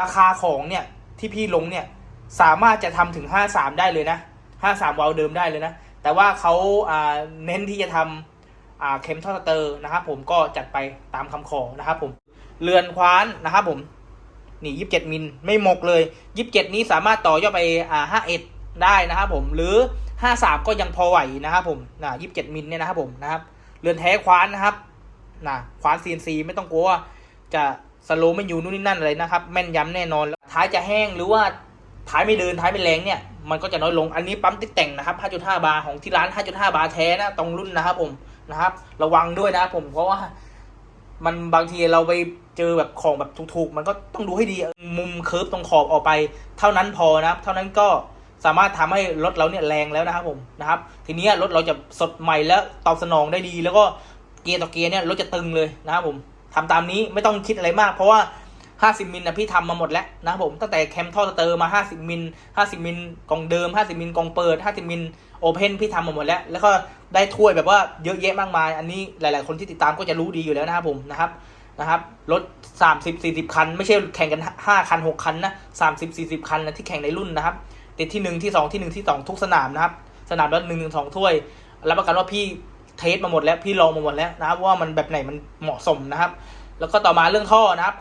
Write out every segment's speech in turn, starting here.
ราคาของเนี่ยที่พี่ลงเนี่ยสามารถจะทำถึง 53 ได้เลยนะ 53วาลเดิมได้เลยนะ แต่ว่าเขาอ่าเน้นที่จะทำอ่าเข็มท่อสเตอร์นะครับผมก็จัดไปตามคำขอนะครับผมเรือนคว้านนะครับผมนี่27มิลไม่หมกเลย27นี้สามารถต่อยอดไปอ่า51ได้นะครับผมหรือ53ก็ยังพอไหวนะครับผมนะ27มิลเนี่ยนะครับผมนะครับเรือนแท้คว้านนะครับนะคว้าน CNC ไม่ต้องกลัวว่าจะ สโลไม่อยู่นู่นนี่นั่นอะไรนะครับ แม่นยำแน่นอนแล้วท้ายจะแห้งหรือว่าท้ายไม่เดินท้ายไม่แรงเนี่ยมันก็จะน้อยลงอันนี้ปั๊มติดแต่งนะครับ 5.5 บาร์ของที่ร้าน 5.5 บาร์แท้นะตรงรุ่นนะครับผมนะครับ ระวังด้วยนะครับผมเพราะว่ามันบางทีเราไปเจอแบบของแบบถูกๆ มันก็ต้องดูให้ดีมุมเคิร์ฟตรงขอบออกไป เท่านั้นพอนะครับ เท่านั้นก็สามารถทำให้รถเราเนี่ยแรงแล้วนะครับผมนะครับ ทีนี้รถเราจะสดใหม่แล้วตอบสนองได้ดี แล้วก็เกียร์ต่อเกียร์เนี่ยรถจะตึงเลยนะครับผม ทำตามนี้ไม่ต้องคิดอะไรมาก เพราะว่า 50 มิลนะพี่ทำมาหมดแล้วนะครับผมตั้งแต่แคมท่อสเตอร์มา 50 มิล 50 มิลกองเดิม 50 มิลกองเปิด 50 มิลโอเพนพี่ทำมาหมดแล้ว แล้วก็ได้ถ้วยแบบว่าเยอะแยะมากมาย อันนี้หลาย ๆ คนที่ติดตามก็จะรู้ดีอยู่แล้วนะครับผมนะครับนะครับรถ 30 40 คัน ไม่ใช่แข่งกัน 5 คัน 6 คันนะ 30 40 คันนะที่แข่งในรุ่นนะครับติดที่ 1 ที่ 2 ที่ 1 ที่ 2 ทุกสนามนะครับ สนามละ1 1 2ถ้วย รับประกันว่าพี่ เทสมาหมดแล้วพี่ลองมาหมดแล้วนะครับ ว่ามันแบบไหนมันเหมาะสมนะครับ แล้วก็ต่อมาเรื่องท่อนะครับ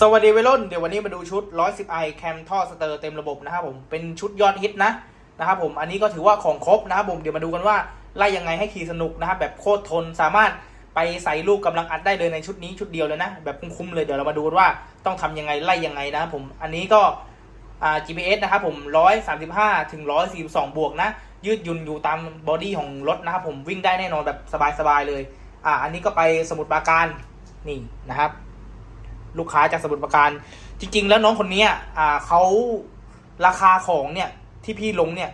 สวัสดีวัยรุ่นเดี๋ยววันนี้มาดูชุด 110i แคมท่อสเตอร์เต็มระบบนะครับผมเป็นชุดยอดฮิตนะนะครับผมอันนี้ก็ถือว่าของครบนะครับผมเดี๋ยวมาดูกันว่าไล่ยังไงให้ขี่สนุกนะครับแบบโคตรทนสามารถไปใส่ลูกกำลังอัดได้เลยในชุดนี้ชุดเดียวเลยนะ แบบคุ้มๆเลยเดี๋ยวเรามาดูกันว่าต้องทำยังไงไล่ยังไงนะครับผมอันนี้ก็ GPS นะครับผม135ถึง142 บวกนะ ยืดหยุ่นอยู่ตามบอดี้ของรถนะครับผมวิ่งได้แน่นอนแบบสบายๆเลย อ่า อันนี้ก็ไปสมุทรปราการนี่นะครับ ลูกค้าจากสมุทรปราการ จริง ๆ แล้วน้องคนนี้อ่าเขาราคาของเนี่ย ที่พี่ลงเนี่ย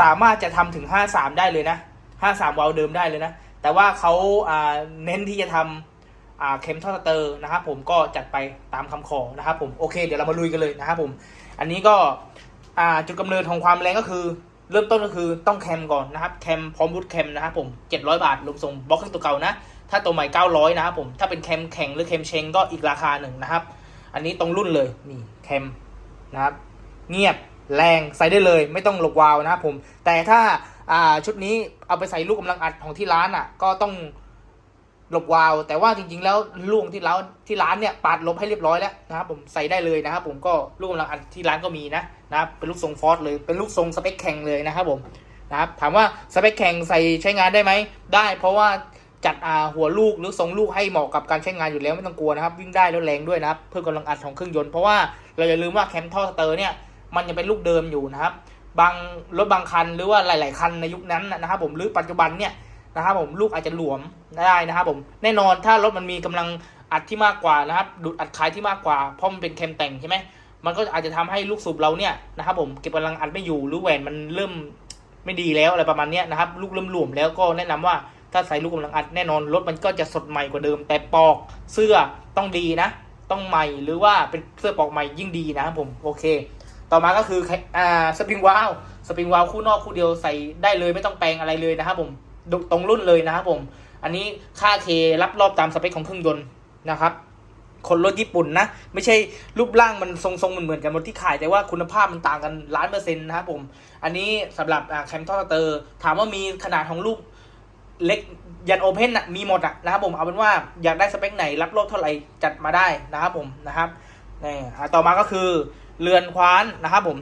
สามารถจะทำถึง 53 ได้เลยนะ 53วาล์วเดิมได้เลยนะ แต่ว่าเขาอ่าเน้นที่จะทำอ่าเข็มท่อสเตอร์นะครับผมก็จัดไปตามคำขอนะครับผมโอเค เดี๋ยวเรามาลุยกันเลยนะครับผม อันนี้ก็จุดกำเนิดของความแรงก็คือ เริ่มต้นก็คือต้องแคมก่อนนะครับแคมพร้อมรูดแคมนะครับผม700 บาทรวมส่งบล็อกเครื่องตัวเก่านะถ้าตัวใหม่ 900 นะครับผมถ้าเป็นแคมแข็งหรือแคมเชงก็อีกราคาหนึ่งนะครับ อันนี้ตรงรุ่นเลยนี่แคมนะครับเงียบแรงใส่ได้เลยไม่ต้องหลบวาวนะครับผมแต่ถ้าอ่าชุดนี้เอาไปใส่ลูกกำลังอัดของที่ร้านอะก็ต้อง หลบวาว แต่ว่าจริงๆแล้วลูกที่ร้านที่ร้านเนี่ยปาดลบให้เรียบร้อยแล้วนะครับผมใส่ได้เลยนะครับผมก็ลูกกำลังอัดที่ร้านก็มีนะนะครับเป็นลูกทรงฟอสเลยเป็นลูกทรงสเปคแข่งเลยนะครับผมนะครับถามว่าสเปคแข่งใส่ใช้งานได้ไหมได้ เพราะว่าจัดอ่าหัวลูกหรือทรงลูกให้เหมาะกับการใช้งานอยู่แล้วไม่ต้องกลัวนะครับ วิ่งได้แล้วแรงด้วยนะครับ เพื่อกำลังอัดของเครื่องยนต์เพราะว่าเราอย่าลืมว่าแคมท่อสเตอร์เนี่ยมันยังเป็นลูกเดิมอยู่นะครับบางรถบางคันหรือว่าหลาย ๆ คันในยุคนั้นนะนะครับผมหรือปัจจุบันเนี่ย นะครับผมลูกอาจจะหลวมได้นะครับผมแน่นอนถ้ารถมันมีกำลังอัดที่มากกว่านะครับดูดอัดคายที่มากกว่าเพราะมันเป็นแคมแต่งใช่ไหมมันก็อาจจะทำให้ลูกสูบเราเนี่ยนะครับผมเก็บกำลังอัดไม่อยู่หรือแหวนมันเริ่มไม่ดีแล้วอะไรประมาณนี้นะครับลูกเริ่มหลวมแล้วก็แนะนำว่าถ้าใส่ลูกกำลังอัดแน่นอนรถมันก็จะสดใหม่กว่าเดิม แต่ปอกเสื้อต้องดีนะ ต้องใหม่หรือว่าเป็นเสื้อปอกใหม่ยิ่งดีนะครับผมโอเค ต่อมาก็คืออ่าสปริงวาลสปริงวาลคู่นอกคู่เดียวใส่ได้เลยไม่ต้องแปลงอะไรเลยนะครับผม ตรงรุ่นเลยนะครับผม อันนี้ค่าเครับรอบตามสเปคของเครื่องยนต์นะครับ คนรถญี่ปุ่นนะ ไม่ใช่รูปร่างมันทรงๆเหมือนเหมือนกันบนที่ขายแต่ว่าคุณภาพมันต่างกันล้านเปอร์เซ็นต์นะครับผม อันนี้สำหรับแคมทอร์เตอร์ถามว่ามีขนาดของลูกเล็กยันโอเพนอะมีหมดอะนะครับผมเอาเป็นว่าอยากได้สเปคไหนรับรอบเท่าไหร่จัดมาได้นะครับผมนะครับนี่ต่อมาก็คือเรือนควานนะครับผม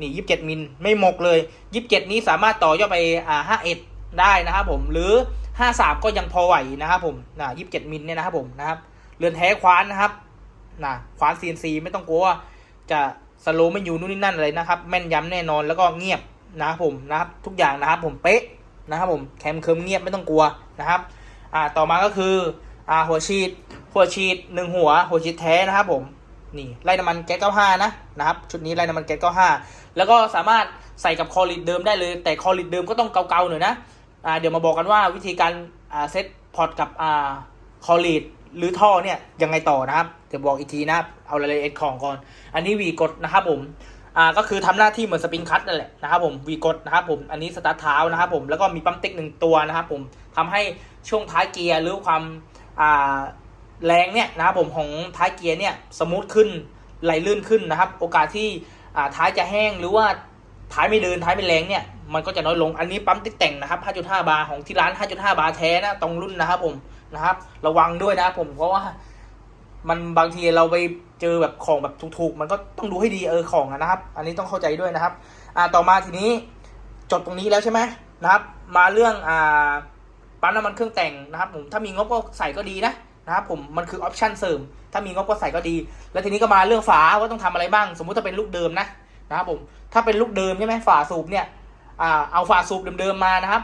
นี่ยี่สิบเจ็ดมิลไม่หมกเลยยี่สิบเจ็ดนี้สามารถต่อยอดไปอ่าห้าเอ็ด ได้นะครับผมหรือห้าสามก็ยังพอไหวนะครับผมนะยี่สิบเจ็ดมิลเนี่ยนะครับผมนะครับเรือนแท้คว้านนะครับนะคว้าน CNC ไม่ต้องกลัวว่าจะสโลว์ไม่อยู่นู่นนี่นั่นอะไรนะครับ แม่นยำแน่นอนแล้วก็เงียบนะครับผมนะครับทุกอย่างนะครับผมเป๊ะนะครับผมแคมเคิมเงียบไม่ต้องกลัวนะครับอ่าต่อมาก็คืออ่าหัวฉีดหัวฉีดหนึ่งหัว หัวฉีดแท้นะครับผมนี่ไล่น้ำมันแก๊ส95นะนะครับชุดนี้ไล่น้ำมันแก๊ส95แล้วก็สามารถใส่กับคอลิดเดิมได้เลย แต่คอลิดเดิมก็ต้องเกาๆหน่อยนะอ่า เดี๋ยวมาบอกกันว่าวิธีการเซตพอร์ตกับคอลิดหรือท่อเนี่ยยังไงต่อนะครับ เดี๋ยวบอกอีกทีนะเอารายละเอียดของก่อน อันนี้วีกดนะครับผมอ่าก็คือทำหน้าที่เหมือนสปริงคัตนั่นแหละนะครับผมวีกดนะครับผมอันนี้สตาร์ทเท้านะครับผมแล้วก็มีปั๊มเต็กหนึ่งตัวนะครับผมทำให้ช่วงท้ายเกียร์หรือความอ่าแรงเนี่ยนะครับผมของท้ายเกียร์เนี่ยสมูทขึ้นไหลลื่นขึ้นนะครับ โอกาสที่อ่าท้ายจะแห้งหรือว่า ท้ายไม่เดินท้ายไม่แรงเนี่ยมันก็จะน้อยลงอันนี้ปั๊มติดแต่งนะครับ 5.5 บาร์ของที่ร้าน 5.5 บาร์แท้นะตรงรุ่นนะครับผมนะครับ ระวังด้วยนะครับผมเพราะว่ามันบางทีเราไปเจอแบบของแบบถูกๆ มันก็ต้องดูให้ดีเออของนะครับ อันนี้ต้องเข้าใจด้วยนะครับ อ่าต่อมาทีนี้จบตรงนี้แล้วใช่ไหมนะครับ มาเรื่องอ่าปั๊มน้ำมันเครื่องแต่งนะครับ ผมถ้ามีงบก็ใส่ก็ดีนะนะครับผมมันคือออปชั่นเสริม ถ้ามีงบก็ใส่ก็ดี แล้วทีนี้ก็มาเรื่องฝาว่าต้องทำอะไรบ้าง สมมุติถ้าเป็นลูกเดิมนะ นะครับผมถ้าเป็นลูกเดิมใช่ไหมฝาสูบเนี่ยเอาฝาสูบเดิมๆมานะครับ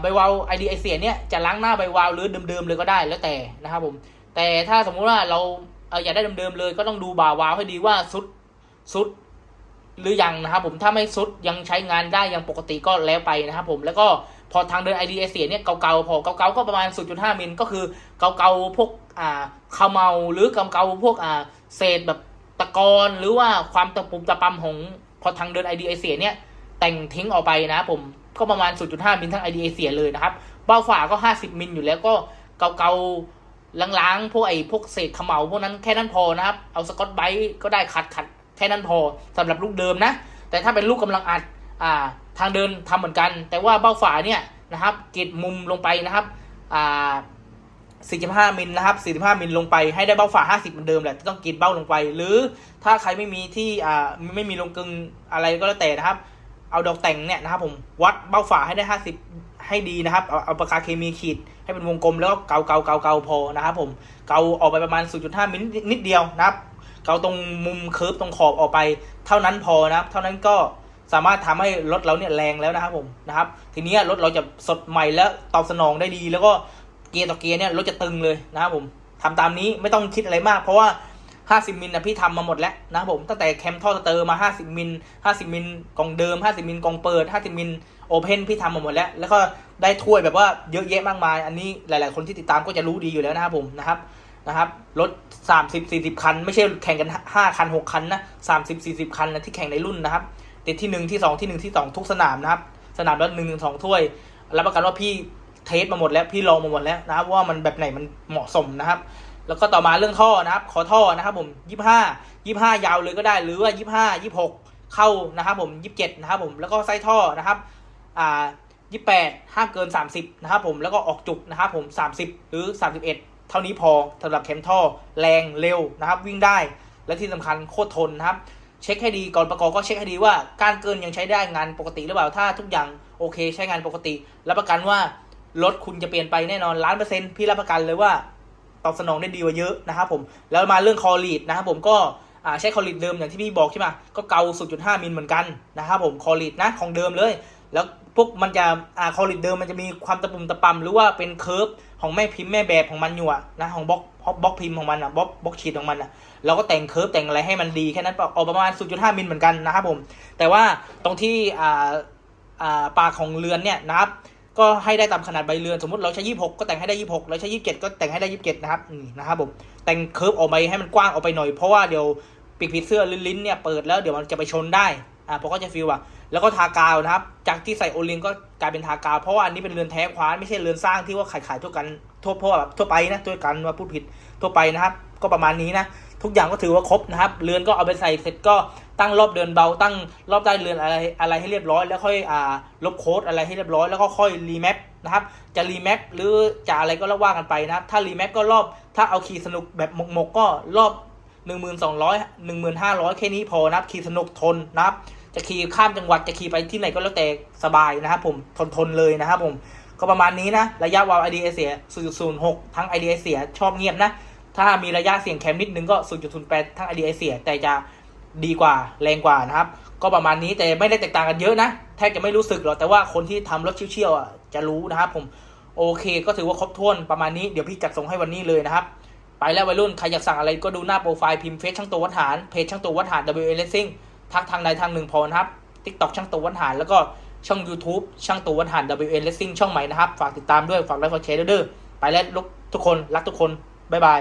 ใบวาล์วไอดีไอเสียเนี่ยจะล้างหน้าใบวาล์วหรือเดิมๆเลยก็ได้แล้วแต่นะครับผมแต่ถ้าสมมุติว่าเราเอออยากได้เดิมๆเลยก็ต้องดูบ่าวาล์วให้ดีว่าซุดซุดหรือยังนะครับผมถ้าไม่ซุดยังใช้งานได้ยังปกติก็แล้วไปนะครับผมแล้วก็พอทางเดิน ID เสียเนี่ยเก่าๆพอเก่าๆก็ประมาณ 0.5มิลก็คือเก่าๆพวกอ่าขมเมาหรือเก่าๆพวกอ่าเศษแบบ ตะกอนหรือว่าความตะปุ่มตะปำของพอทางเดิน ID เสียเนี่ย แต่งทิ้งออกไปนะผมก็ประมาณ 0.5 มิลทั้ง ID เสียเลยนะครับ เบ้าฝาก็ 50 มิลอยู่แล้วก็เก่าๆล้างๆ พวกไอ้พวกเศษขมเหลาพวกนั้นแค่นั้นพอนะครับ เอาสกอตไบรท์ก็ได้ขัดขัดแค่นั้นพอสำหรับลูกเดิมนะ แต่ถ้าเป็นลูกกำลังอัดอ่าทางเดินทำเหมือนกัน แต่ว่าเบ้าฝาเนี่ยนะครับเกตมุมลงไปนะครับอ่า 45มิลนะครับ45มิลลงไปให้ได้เบ้าฝา 50เหมือนเดิมแหละต้องกรีดเบ้าลงไป หรือถ้าใครไม่มีที่อ่าไม่มีลงกึงอะไรก็แล้วแต่นะครับ เอาดอกแต่งเนี่ยนะครับผมวัดเบ้าฝาให้ได้ 50 ให้ดีนะครับ เอาเอาปากกาเคมีขีดให้เป็นวงกลมแล้วก็เกาเกาเกาเกาพอนะครับผมเกาออกไปประมาณ 0.5มิลนิดเดียวนะครับเกาตรงมุมเคิร์ฟตรงขอบออกไปเท่านั้นพอนะครับ เท่านั้นก็สามารถทำให้รถเราเนี่ยแรงแล้วนะครับผมนะครับ ทีนี้รถเราจะสดใหม่และตอบสนองได้ดี แล้วก็ เกียร์ต่อเกียร์เนี่ยรถจะตึงเลยนะครับผมทำตามนี้ไม่ต้องคิดอะไรมาก เพราะว่า 50 มิลนะพี่ทำมาหมดแล้วนะครับผมตั้งแต่แคมท่อสเตอร์มา 50 มิล 50 มิลกล่องเดิม 50 มิลกล่องเปิด 50 มิลโอเพนพี่ทำมาหมดแล้ว แล้วก็ได้ถ้วยแบบว่าเยอะแยะมากมาย อันนี้หลาย ๆ คนที่ติดตามก็จะรู้ดีอยู่แล้วนะครับผมนะครับนะครับรถ 30 40 คัน ไม่ใช่แข่งกัน 5 คัน 6 คันนะ30 40 คันนะที่แข่งในรุ่นนะครับติดที่ 1 ที่ 2 ที่ 1 ที่ 2 ทุกสนามนะครับสนามละหนึ่งถึงสองถ้วยรับประกันว่าพี่ เทสมาหมดแล้วพี่ลองมาหมดแล้วนะครับว่ามันแบบไหนมันเหมาะสมนะครับ แล้วก็ต่อมาเรื่องท่อนะครับ ขอท่อนะครับผมยี่ห้ายี่ห้ายาวเลยก็ได้หรือว่ายี่ห้ายี่หกเข้านะครับผมยี่สิบเจ็ดนะครับผมแล้วก็ไส้ท่อนะครับอ่ายี่แปดห้ามเกินสามสิบนะครับผมแล้วก็ออกจุกนะครับผมสามสิบหรือสามสิบเอ็ดเท่านี้พอสำหรับเข็มท่อแรงเร็วนะครับ วิ่งได้และที่สำคัญโคตรทนนะครับ เช็คให้ดีก่อนประกอบก็เช็คให้ดีว่าการเกินยังใช้ได้งานปกติหรือเปล่าถ้าทุกอย่างโอเคใช้งานปกติรับประกันว่า รถคุณจะเปลี่ยนไปแน่นอนล้านเปอร์เซ็นต์พี่รับประกันเลยว่าตอบสนองได้ดีกว่าเยอะนะครับผม แล้วมาเรื่องคอลีดนะครับผมก็ใช้คอลีดเดิมอย่างที่พี่บอกใช่ไหมก็เกา 0.5 มิลเหมือนกันนะครับผมคอลีดนะของเดิมเลย แล้วพวกมันจะอ่าคอลีดเดิมมันจะมีความตะปุ่มตะปำหรือว่าเป็นเคิร์ฟของแม่พิมพ์แม่แบบของมันอยู่อะนะของบล็อกบล็อกพิมพ์ของมันอะบล็อกบล็อกชีตของมันอะเราก็แต่งเคิร์ฟแต่งอะไรให้มันดีแค่นั้นออกประมาณ 0.5 มิลเหมือนกันนะครับผม แต่ว่าตรงที่อ่าอ่าปากของเรือนเนี่ยนะครับ ก็ให้ได้ตามขนาดใบเรือนสมมติเราใช้ 26 ก็แต่งให้ได้ 26 เราใช้ 27 ก็แต่งให้ได้ 27 นะครับนี่นะครับผมแต่งเคิร์ฟออกไปให้มันกว้างออกไปหน่อย เพราะว่าเดี๋ยวปีกผีเสื้อลิ้นๆเนี่ยเปิดแล้วเดี๋ยวมันจะไปชนได้อ่าพอก็จะฟีลอะแล้วก็ทากาวนะครับ จากที่ใส่โอลิงก็กลายเป็นทากาว เพราะว่าอันนี้เป็นเรือนแท้คว้านไม่ใช่เรือนสร้างที่ว่าขายขายทั่วกันทั่วทั่วแบบทั่วไปนะทั่วกันว่าพูดผิดทั่วไปนะครับ ก็ประมาณนี้นะ ทุกอย่างก็ถือว่าครบนะครับ เรือนก็เอาไปใส่เสร็จก็ตั้งรอบเดินเบา ตั้งรอบใต้เรือนอะไรอะไรให้เรียบร้อย แล้วค่อยอ่าลบโค้ดอะไรให้เรียบร้อย แล้วก็ค่อยรีแมปนะครับ จะรีแมปหรือจะอะไรก็แล้วว่ากันไปนะครับ ถ้ารีแมปก็รอบ ถ้าเอาขี่สนุกแบบหมกๆก็รอบ1,200 1,500 แค่นี้พอนะครับ ขี่สนุกทนนะครับ จะขี่ข้ามจังหวัดจะขี่ไปที่ไหนก็แล้วแต่สบายนะครับผมทนทนเลยนะครับผม ก็ประมาณนี้นะ ระยะวาล์ว IDA เสีย0.06 ทั้ง IDA เสียชอบเงียบนะ ถ้ามีระยะเสี่ยงแคมนิดนึงก็ 0.08ทั้ง IDA เสีย แต่จะดีกว่าแรงกว่านะครับ ก็ประมาณนี้แต่ไม่ได้แตกต่างกันเยอะนะ แทบจะไม่รู้สึกหรอก แต่ว่าคนที่ทำรถเชี่ยวๆอะจะรู้นะครับผมโอเค ก็ถือว่าครบถ้วนประมาณนี้เดี๋ยวพี่จัดส่งให้วันนี้เลยนะครับ ไปแล้ววัยรุ่น ใครอยากสั่งอะไรก็ดูหน้าโปรไฟล์พิมพ์เฟซช่างตัววัดหารเพจช่างตัววัดหาร WA Racing ทักทางใดทางหนึ่งพอนะครับ TikTok ช่างตัววัดหารแล้วก็ช่อง YouTube ช่างตัววัดหาร WA Racing ช่องใหม่นะครับ ฝากติดตามด้วยฝากไลค์ฝากแชร์ด้วยไปแล้วทุกคนรักทุกคนบ๊ายบาย